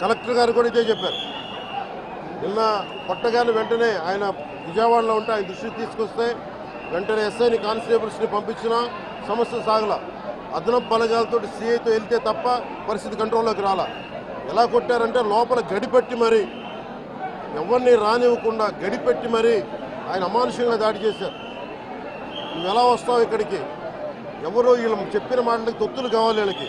Collector గారు కూడా ఇదే చెప్పారు. నిన్న కొట్టగానే వెంటనే ఆయన విజయవాడలో ఉంటే ఆయన దృష్టికి తీసుకొస్తే వెంటనే ఎస్ఐని కానిస్టేబుల్స్ని పంపించిన సమస్య సాగల. అదనపు బలగాలతో సీఐతో వెళ్తే తప్ప పరిస్థితి కంట్రోల్లోకి రాలా. ఎలా కొట్టారంటే లోపల గడిపెట్టి మరి ఎవరిని రానివ్వకుండా గడిపెట్టి మరి ఆయన అమానుషంగా దాడి చేశారు. నువ్వు ఎలా వస్తావు ఇక్కడికి? ఎవరు వీళ్ళు చెప్పిన మాటలకి తొత్తులు కావాలి వీళ్ళకి.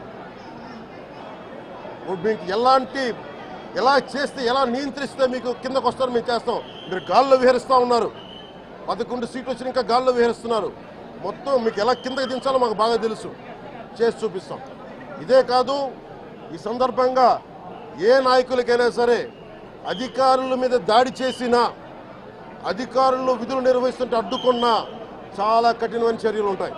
మీకు ఎలాంటి ఎలా చేస్తే ఎలా నియంత్రిస్తే మీకు కిందకు వస్తారు మేము చేస్తాం. మీరు గాల్లో విహరిస్తూ ఉన్నారు. పదకొండు సీట్లు వచ్చిన ఇంకా గాల్లో విహరిస్తున్నారు. మొత్తం మీకు ఎలా కిందకి దించాలో మాకు బాగా తెలుసు. చేసి చూపిస్తాం. ఇదే కాదు ఈ సందర్భంగా ఏ నాయకులకైనా సరే అధికారుల మీద దాడి చేసినా అధికారులు విధులు నిర్వహిస్తుంటే అడ్డుకున్నా చాలా కఠినమైన చర్యలు ఉంటాయి.